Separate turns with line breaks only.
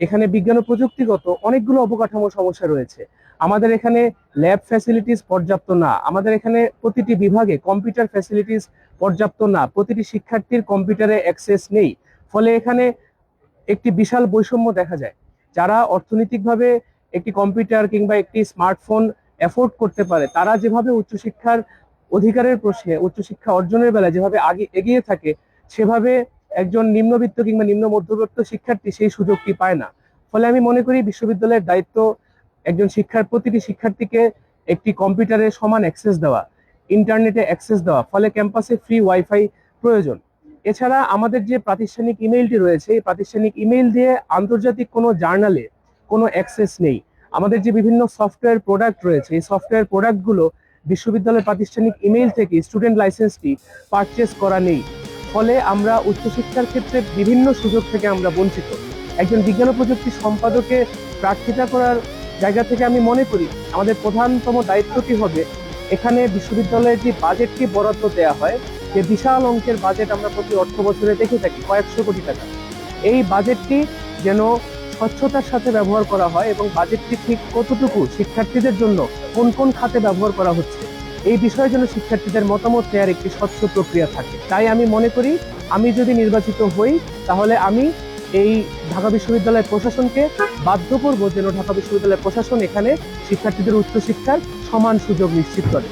এখানে বিজ্ঞান ও প্রযুক্তিগত অনেকগুলো অবকাঠামো সমস্যা রয়েছে। আমাদের এখানে ল্যাব ফ্যাসিলিটিস পর্যাপ্ত না। আমাদের এখানে প্রতিটি বিভাগে কম্পিউটার ফ্যাসিলিটিস পর্যাপ্ত না। প্রতিটি শিক্ষার্থীর কম্পিউটারে অ্যাক্সেস নেই। ফলে এখানে একটি বিশাল বৈষম্য দেখা যায়। যারা অর্থনৈতিকভাবে একটি কম্পিউটার কিংবা একটি স্মার্টফোন অ্যাফোর্ড করতে পারে, তারা যেভাবে উচ্চশিক্ষার অধিকারের প্রশ্নে, উচ্চশিক্ষা অর্জনের বেলায় যেভাবে আগে এগিয়ে থাকে, সেভাবে একজন নিম্নবিত্ত কিংবা নিম্ন মধ্যবিত্ত শিক্ষার্থী সেই সুযোগটি পায় না। ফলে আমি মনে করি বিশ্ববিদ্যালয়ের দায়িত্ব একজন শিক্ষার, প্রতিটি শিক্ষার্থীকে একটি কম্পিউটারে সমান অ্যাক্সেস দেওয়া ইন্টারনেটে অ্যাক্সেস দেওয়া, ফলে ক্যাম্পাসে ফ্রি ওয়াইফাই প্রয়োজন। এছাড়া আমাদের যে প্রাতিষ্ঠানিক ইমেইলটি রয়েছে, এই প্রাতিষ্ঠানিক ইমেইল দিয়ে আন্তর্জাতিক কোনো জার্নালে কোনো অ্যাক্সেস নেই। আমাদের যে বিভিন্ন সফটওয়্যার প্রোডাক্ট রয়েছে, এই সফটওয়্যার প্রোডাক্টগুলো বিশ্ববিদ্যালয়ের প্রাতিষ্ঠানিক ইমেইল থেকে স্টুডেন্ট লাইসেন্সটি পারচেস করা নেই। ফলে আমরা উচ্চশিক্ষার ক্ষেত্রে বিভিন্ন সুযোগ থেকে আমরা বঞ্চিত। একজন বিজ্ঞান ও প্রযুক্তি সম্পাদকে প্রার্থিতা করার জায়গা থেকে আমি মনে করি, আমাদের প্রধানতম দায়িত্বটি হবে এখানে বিশ্ববিদ্যালয়ের যে বাজেটকে বরাদ্দ দেওয়া হয়। যে বিশাল অঙ্কের বাজেট আমরা প্রতি অর্থ বছরে দেখে থাকি, কয়েকশো কোটি টাকা। এই বাজেটটি যেন স্বচ্ছতার সাথে ব্যবহার করা হয় এবং বাজেটটি ঠিক কতটুকু শিক্ষার্থীদের জন্য কোন কোন খাতে ব্যবহার করা হচ্ছে এই বিষয়ের জন্য শিক্ষার্থীদের মতামত নেওয়ার একটি স্বচ্ছ প্রক্রিয়া থাকে। তাই আমি মনে করি, আমি যদি নির্বাচিত হই, তাহলে আমি এই ঢাকা বিশ্ববিদ্যালয়ের প্রশাসনকে বাধ্য করব যেন ঢাকা বিশ্ববিদ্যালয়ের প্রশাসন এখানে শিক্ষার্থীদের উচ্চশিক্ষার সমান সুযোগ নিশ্চিত করে।